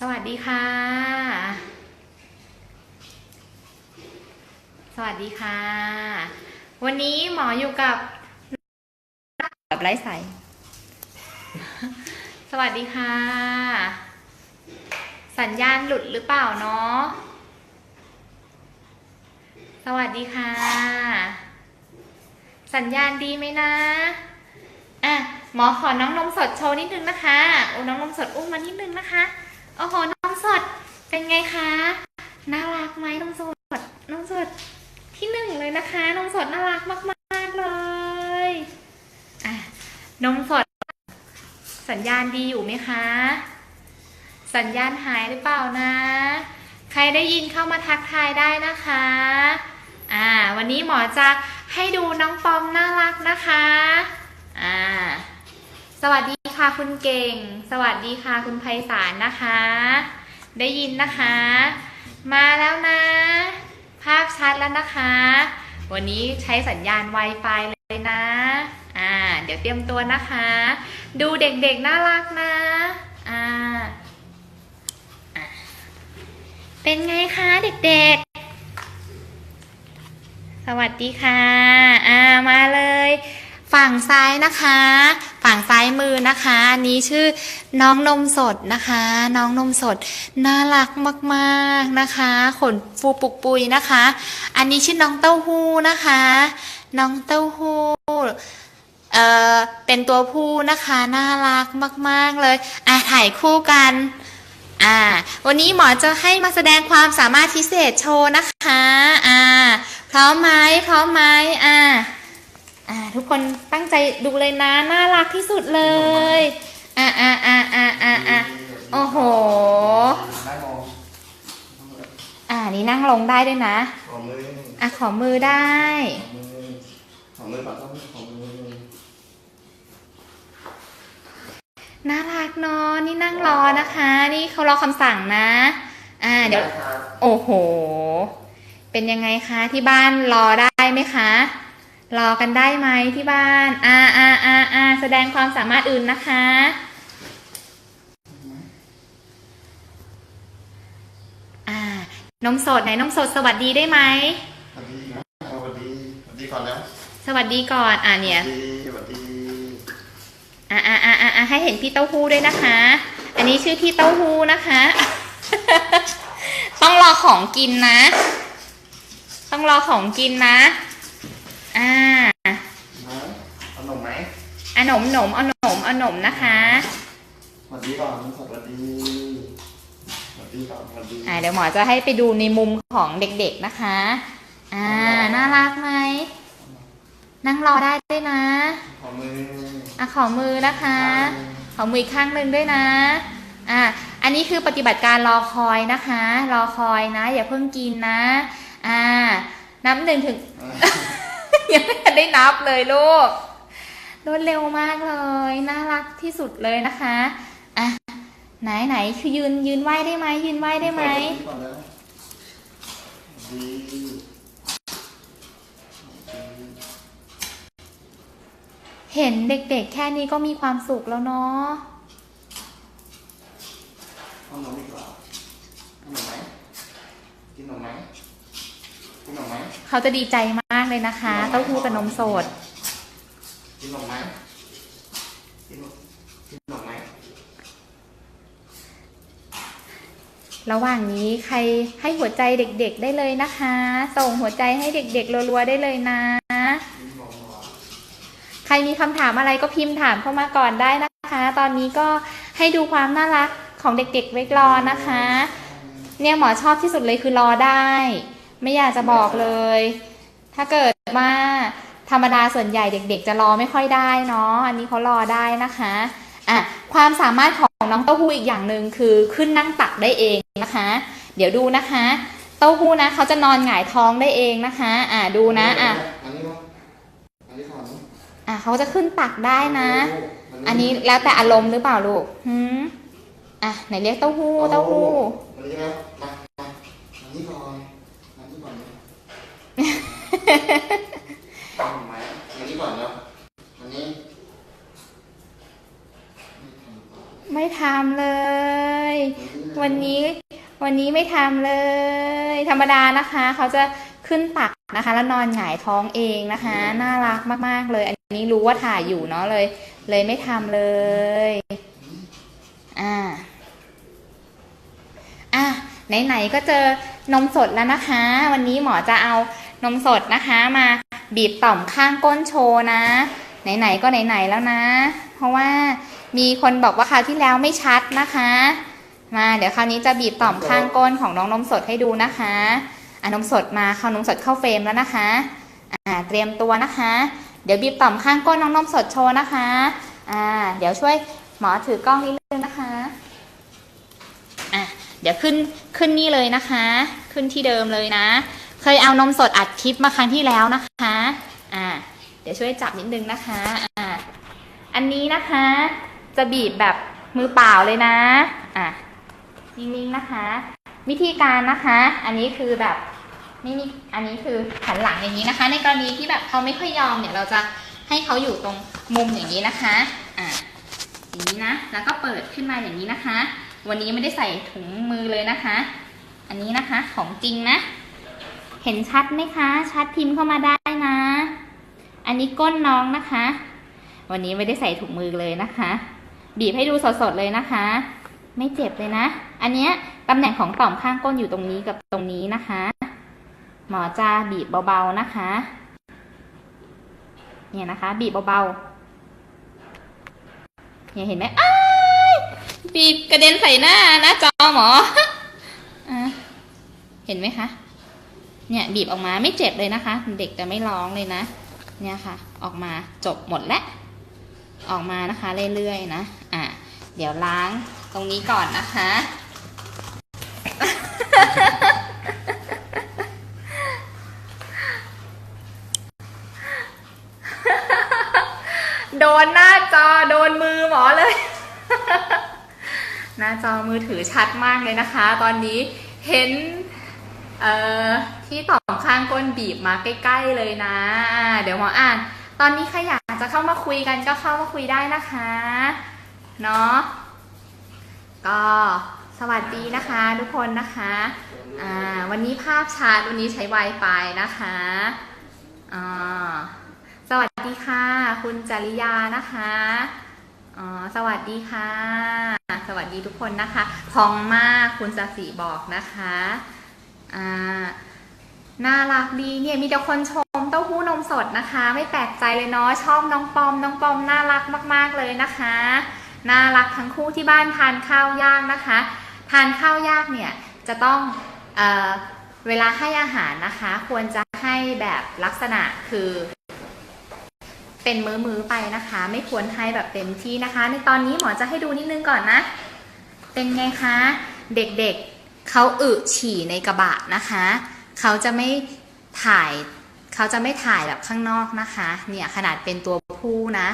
สวัสดีค่ะ สวัสดีค่ะ วันนี้หมออยู่กับแบบไร้ใสสวัสดีค่ะ สัญญาณหลุดหรือเปล่าเนาะ สวัสดีค่ะ สัญญาณดีไหมนะอะหมอขอน้องนมสดโชว์นิดนึงนะคะโอ้น้องนมสดอุ้มมานิดนึงนะคะ โอ้โห น้องสด เป็นไงคะ น่ารักไหมน้องสด น้องสดที่หนึ่งเลยนะคะ น้องสดน่ารักมากๆเลยอะนมสด สัญญาณดีอยู่ไหมคะ สัญญาณหายหรือเปล่านะ ใครได้ยินเข้ามาทักทายได้นะคะอ่าวันนี้หมอจะให้ดูน้องปอมน่ารักนะคะ คุณเก่ง สวัสดีค่ะคุณไพศาลนะคะ ได้ยินนะคะ มาแล้วนะ ภาพชัดแล้วนะคะ วันนี้ใช้สัญญาณ Wi-Fi เลยนะ อ่า เดี๋ยวเตรียมตัวนะคะ ดูเด็กๆน่ารักนะ อ่า เป็นไงคะเด็กๆ สวัสดีค่ะ อ่า มาเลย ฝั่งซ้ายนะคะ ฝั่งซ้ายมือนะคะอันนี้ชื่อน้องนมสดนะคะ น้องนมสดน่ารักมากๆนะคะ ขนฟูปุกปุยนะคะ อันนี้ชื่อน้องเต้าหู้นะคะ น้องเต้าหู้เอ่อเป็นตัวผู้นะคะน่ารักมาก ๆเลยอะถ่ายคู่กันอ่าวันนี้หมอจะให้มาแสดงความสามารถพิเศษโชว์นะคะอ่าพร้อมไหมพร้อมไหมอ่า อ่าทุกคนตั้งใจดูเลยนะ น่ารักที่สุดเลย อ่าอ่าอ่าอ่าอ่าอ่าโอ้โห ได้มองอ่านี่นั่งลงได้ด้วยนะ ขอมืออะขอมือได้ ขอมือขอมือปัดต้องขอมือน่ารักเนาะนี่นั่งรอนะคะ นี่เขารอคำสั่งนะ อ่า เดี๋ยวครับโอ้โห เป็นยังไงคะที่บ้านรอได้ไหมคะ รอกันได้ไหมที่บ้านอ่าอ่าอ่าอ่าแสดงความสามารถอื่นนะคะ อ่านมสดไหนนมสดสวัสดีได้ไหมสวัสดีนะสวัสดีสวัสดีก่อนแล้วสวัสดีก่อนอ่าเนี่ยสวัสดีสวัสดีอ่าอ่าอ่าอ่าให้เห็นพี่เต้าหู้ด้วยนะคะ อันนี้ชื่อพี่เต้าหู้นะคะ ต้องรอของกินนะ ต้องรอของกินนะ อ่านะเอาหนมไหมเอาหนมหนมเอาหนมเอาหนมนะคะสวัสดีก่อนสวัสดีสวัสดีก่อนสวัสดีอ่าเดี๋ยวหมอจะให้ไปดูในมุมของเด็กๆนะคะ อ่า น่ารักไหม นั่งรอได้ด้วยนะ ขอมืออะขอมือนะคะ ขอมืออีกข้างหนึ่งด้วยนะ อะอันนี้คือปฏิบัติการรอคอยนะคะ รอคอยนะ อย่าเพิ่งกินนะ อ่า นับหนึ่งถึง ยังไม่ทันได้นับเลยลูกรวดเร็วมากเลย น่ารักที่สุดเลยนะคะอะไหนไหนคือยืนยืนไหวได้ไหมยืนไหวได้ไหมสวัสก่อนแล้วสวัสดีเห็นเด็กๆ แค่นี้ก็มีความสุขแล้วเนาะเอาหนมดีกว่าเอาหนมไหมกินหนมไหมกินหนมไหมเขาจะดีใจมาก เลยนะคะเต้าหู้กับนมสดกินหนมไหมกินหนมกินหนมไหมระหว่างนี้ใครให้หัวใจเด็กๆได้เลยนะคะ ส่งหัวใจให้เด็กๆรัวๆได้เลยนะกินหนมเหรอใครมีคำถามอะไรก็พิมพ์ถามเข้ามาก่อนได้นะคะ ตอนนี้ก็ให้ดูความน่ารักของเด็กๆไว้รอนะคะ เนี่ยหมอชอบที่สุดเลยคือรอได้ ไม่อยากจะบอกเลย ถ้าเกิดว่าธรรมดาส่วนใหญ่เด็ก ๆ จะรอไม่ค่อยได้เนาะ อันนี้เขารอได้นะคะอะความสามารถของน้องเต้าหู้อีกอย่างหนึ่งคือขึ้นนั่งตักได้เองนะคะ เดี๋ยวดูนะคะ เต้าหู้นะเขาจะนอนหงายท้องได้เองนะคะ อะดูนะอะอะเขาจะขึ้นตักได้นะ อันนี้แล้วแต่อารมณ์หรือเปล่าลูกหืมอะไหนเรียกเต้าหู้เต้าหู้ อันนี้นะมามาอันนี้ก่อนอันนี้ก่อนนะเอา ไหมอันนี้ก่อนนะอันนี้ ไม่ทำเลย วันนี้ วันนี้ไม่ทำเลย ธรรมดานะคะ เขาจะขึ้นตักนะคะ แล้วนอนหงายท้องเองนะคะ น่ารักมากๆเลย อันนี้รู้ว่าถ่ายอยู่เนาะเลย เลยไม่ทำเลย อ่า อะไหนๆก็เจอนมสดแล้วนะคะ วันนี้หมอจะเอา นมสดนะคะมาบีบต่อมข้างก้นโชว์นะ ไหนๆก็ไหนๆแล้วนะ เพราะว่ามีคนบอกว่าคราวที่แล้วไม่ชัดนะคะ มาเดี๋ยวคราวนี้จะบีบต่อมข้างก้นของน้องนมสดให้ดูนะคะอะนมสดมาเข้านมสดเข้าเฟรมแล้วนะคะอ่าเตรียมตัวนะคะ เดี๋ยวบีบต่อมข้างก้นน้องนมสดโชว์นะคะอ่าเดี๋ยวช่วยหมอถือกล้องนิดนึงนะคะอะเดี๋ยวขึ้นขึ้นนี่เลยนะคะ ขึ้นที่เดิมเลยนะ เคยเอานมสดอัดคลิปมาครั้งที่แล้วนะคะ อ่า เดี๋ยวช่วยจับนิดนึงนะคะ อ่า อันนี้นะคะ จะบีบแบบมือเปล่าเลยนะ อะนิ่งๆนะคะ วิธีการนะคะ อันนี้คือแบบไม่มีอันนี้คือหันหลังอย่างนี้นะคะ ในกรณีที่แบบเขาไม่ค่อยยอมเนี่ยเราจะให้เขาอยู่ตรงมุมอย่างนี้นะคะ อะอย่างนี้นะ แล้วก็เปิดขึ้นมาอย่างนี้นะคะ วันนี้ไม่ได้ใส่ถุงมือเลยนะคะ อันนี้นะคะของจริงนะ เห็นชัดไหมคะ ชัดพิมพ์เข้ามาได้นะ อันนี้ก้นน้องนะคะ วันนี้ไม่ได้ใส่ถุงมือเลยนะคะ บีบให้ดูสดๆเลยนะคะ ไม่เจ็บเลยนะ อันเนี้ยตำแหน่งของต่อมข้างก้นอยู่ตรงนี้กับตรงนี้นะคะ หมอจะบีบเบาๆนะคะ เนี่ยนะคะ บีบเบาๆเนี่ยเห็นไหมอ้ายบีบกระเด็นใส่หน้าน้าจอหมออเห็นไหมคะ เนี่ยบีบออกมาไม่เจ็บเลยนะคะ เด็กจะไม่ร้องเลยนะ เนี่ยค่ะ ออกมาจบหมดแล้วออกมานะคะเรื่อยๆนะอะเดี๋ยวล้างตรงนี้ก่อนนะคะ โดนหน้าจอโดนมือหมอเลย หน้าจอมือถือชัดมากเลยนะคะ ตอนนี้เห็น เอ่อที่ต่อมข้างก้นบีบมาใกล้ ๆเลยนะ เดี๋ยวหมออ่าน ตอนนี้ใครอยากจะเข้ามาคุยกันก็เข้ามาคุยได้นะคะเนาะก็สวัสดีนะคะทุกคนนะคะอ่าวันนี้ภาพชัดวันนี้ใช้ Wi-Fi นะคะอ่าสวัสดีค่ะ คุณจริยานะคะอ๋อสวัสดีค่ะ สวัสดีทุกคนนะคะพองมากคุณสสีบอกนะคะ น่ารักดีเนี่ยมีแต่คนชมเต้าหู้นมสดนะคะ ไม่แปลกใจเลยเนาะชอบน้องปอม น้องปอมน่ารักมากๆเลยนะคะน่ารักทั้งคู่ที่บ้านทานข้าวยากนะคะ ทานข้าวยากเนี่ยจะต้องเออเวลาให้อาหารนะคะ ควรจะให้แบบลักษณะคือ เป็นมื้อไปนะคะ ไม่ควรให้แบบเต็มที่นะคะ ในตอนนี้หมอจะให้ดูนิดนึงก่อนนะ เป็นไงคะ เด็กๆเขาอึฉี่ในกระบะนะคะ เขาจะไม่ถ่ายเขาจะไม่ถ่ายแบบข้างนอกนะคะ เนี่ยขนาดเป็นตัวผู้นะ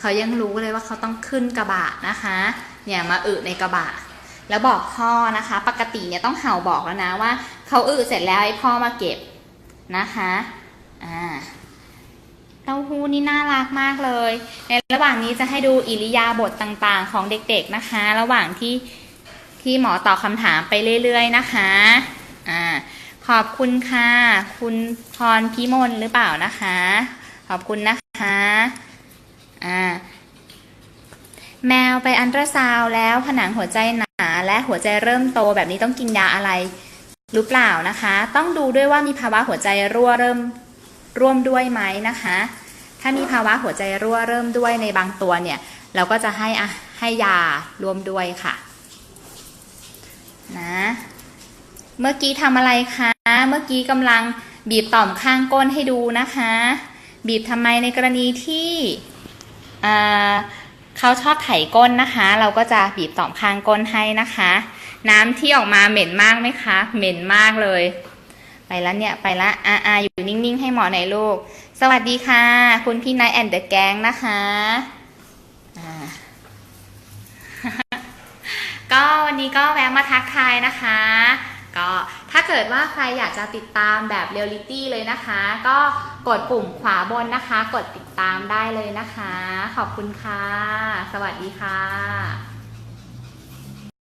เขายังรู้เลยว่าเขาต้องขึ้นกระบะนะคะ เนี่ยมาอึในกระบะ แล้วบอกพ่อนะคะ ปกติเนี่ยต้องเห่าบอกแล้วนะว่าเขาอึเสร็จแล้วให้พ่อมาเก็บนะคะอ่าเต้าหู้นี่น่ารักมากเลย ในระหว่างนี้จะให้ดูอิริยาบถต่างๆ ของเด็กๆนะคะ ระหว่างที่ที่หมอตอบคำถามไปเรื่อยๆนะคะอ่า ขอบคุณค่ะ คุณพรพิมลหรือเปล่านะคะ ขอบคุณนะคะอ่าแมวไปอันตราซาวแล้วผนังหัวใจหนาและหัวใจเริ่มโตแบบนี้ต้องกินยาอะไรหรือเปล่านะคะ ต้องดูด้วยว่ามีภาวะหัวใจรั่วเริ่มร่วมด้วยไหมนะคะ ถ้ามีภาวะหัวใจรั่วเริ่มด้วยในบางตัวเนี่ย เราก็จะให้อะให้ยารวมด้วยค่ะ นะ เมื่อกี้ทำอะไรคะ เมื่อกี้กำลังบีบต่อมข้างก้นให้ดูนะคะ บีบทำไมในกรณีที่เขาชอบไถก้นนะคะ เราก็จะบีบต่อมข้างก้นให้นะคะ น้ำที่ออกมาเหม็นมากไหมคะ เหม็นมากเลย ไปแล้วเนี่ยไปละอาอาอยู่นิ่งๆ ให้หมอหน่อยลูก สวัสดีค่ะ คุณพี่นายแอนเดอะแกงนะคะก็วันนี้ก็แวะมาทักทายนะคะ ก็ถ้าเกิดว่าใครอยากจะติดตามแบบเรียลลิตี้เลยนะคะ ก็กดปุ่มขวาบนนะคะ กดติดตามได้เลยนะคะ ขอบคุณค่ะ สวัสดีค่ะ